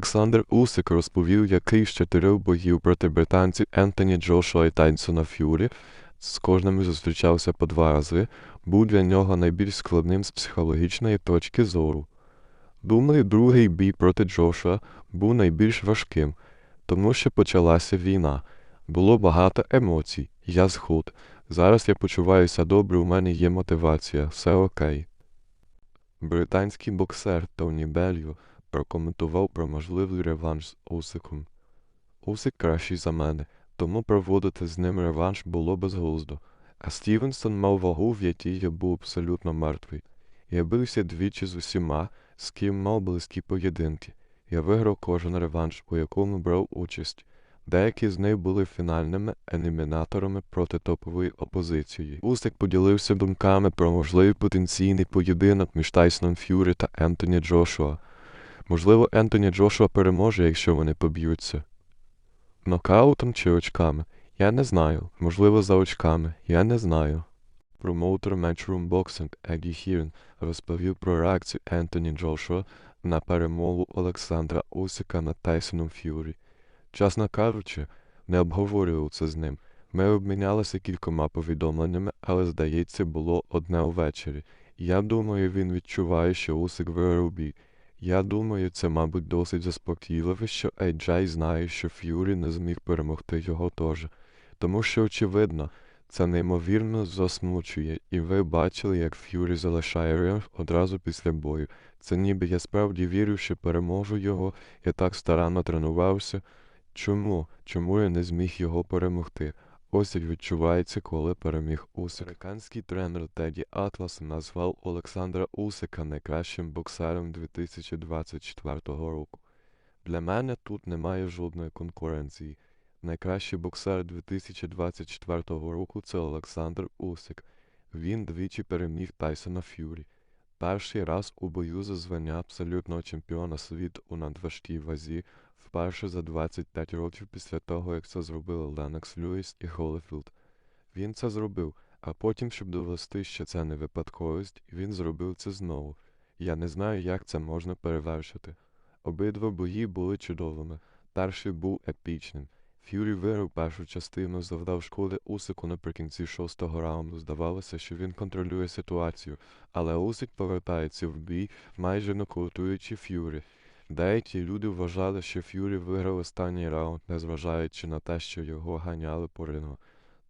Олександр Усик розповів, який з чотирьох боїв проти британців Ентоні Джошуа і Тайсона Ф'юрі, з кожним зустрічався по два рази, був для нього найбільш складним з психологічної точки зору. Думаю, другий бій проти Джошуа був найбільш важким, тому що почалася війна. Було багато емоцій, я схуд. Зараз я почуваюся добре, у мене є мотивація, все окей. Британський боксер Тоні Беллю прокоментував про можливий реванш з Усиком. Усик кращий за мене, тому проводити з ним реванш було безглуздо. А Стівенсон мав вагу, в якій я був абсолютно мертвий. Я бився двічі з усіма, з ким мав близькі поєдинки. Я виграв кожен реванш, у якому брав участь. Деякі з них були фінальними елімінаторами проти топової опозиції. Усик поділився думками про можливий потенційний поєдинок між Тайсоном Ф'юрі та Ентоні Джошуа. Можливо, Ентоні Джошуа переможе, якщо вони поб'ються. Нокаутом чи очками? Я не знаю. Можливо, за очками. Я не знаю. Промоутер Matchroom Boxing Егі Хірн розповів про реакцію Ентоні Джошуа на перемогу Олександра Усика над Тайсоном Ф'юрі. Чесно кажучи, не обговорював це з ним. Ми обмінялися кількома повідомленнями, але, здається, було одне увечері. Я думаю, він відчуває, що Усик виграв бій. Я думаю, це, мабуть, досить заспокійливо, що Ейджай знає, що Ф'юрі не зміг перемогти його теж. Тому що, очевидно, це неймовірно засмучує, і ви бачили, як Ф'юрі залишає ринг одразу після бою. Це ніби я справді вірю, що переможу його, я так старанно тренувався. Чому? Чому я не зміг його перемогти? Ось як відчувається, коли переміг Усик. Американський тренер Теді Атлас назвав Олександра Усика найкращим боксером 2024 року. Для мене тут немає жодної конкуренції. Найкращий боксер 2024 року це Олександр Усик. Він двічі переміг Тайсона Ф'юрі. Перший раз у бою за звання абсолютного чемпіона світу у надважкій вазі вперше за 25 років після того, як це зробили Ленокс Льюіс і Холіфілд. Він це зробив, а потім, щоб довести, що це не випадковість, він зробив це знову. Я не знаю, як це можна перевершити. Обидва бої були чудовими. Перший був епічним. Ф'юрі виграв першу частину, завдав шкоди Усику наприкінці шостого раунду. Здавалося, що він контролює ситуацію, але Усик повертається в бій, майже нокаутуючи Ф'юрі. Деякі люди вважали, що Ф'юрі виграв останній раунд, незважаючи на те, що його ганяли по рингу.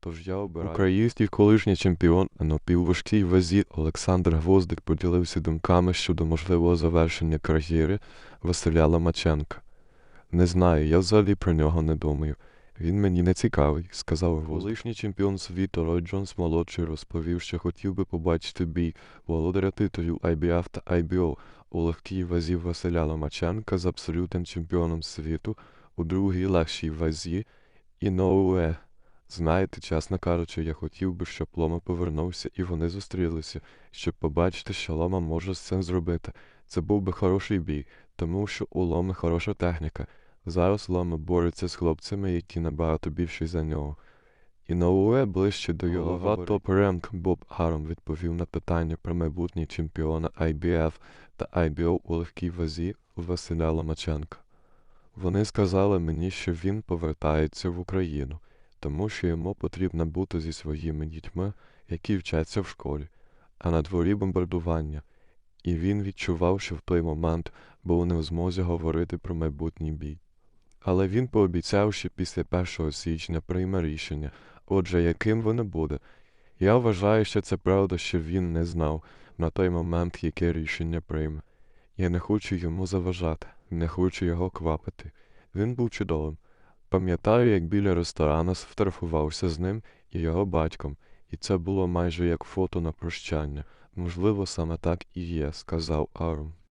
Тож я обираю. Український колишній чемпіон на напівважкій вазі Олександр Гвоздик поділився думками щодо можливого завершення кар'єри Василя Ломаченка. Не знаю, я взагалі про нього не думаю. Він мені не цікавий, сказав. Колишній чемпіон світу Рой Джонс молодший розповів, що хотів би побачити бій володаря титулів IBF та IBO у легкій вазі Василя Ломаченка з абсолютним чемпіоном світу у другій легшій вазі Іноуе. Знаєте, чесно кажучи, я хотів би, щоб Лома повернувся і вони зустрілися, щоб побачити, що Лома може з цим зробити. Це був би хороший бій, тому що у Ломи хороша техніка. Зараз Лома бореться з хлопцями, які набагато більші за нього. І Ноуе ближче до його голова топ-ренк Боб Гаром відповів на питання про майбутнє чемпіона IBF та IBO у легкій вазі Василя Ломаченка. Вони сказали мені, що він повертається в Україну, тому що йому потрібно бути зі своїми дітьми, які вчаться в школі, а на дворі бомбардування. І він відчував, що в той момент був не в змозі говорити про майбутній бій. Але він пообіцяв, що після 1 січня прийме рішення, отже, яким воно буде. Я вважаю, що це правда, що він не знав на той момент, яке рішення прийме. Я не хочу йому заважати, не хочу його квапити. Він був чудовим. Пам'ятаю, як біля ресторану сфотографувався з ним і його батьком, і це було майже як фото на прощання. Можливо, саме так і є, сказав Арм.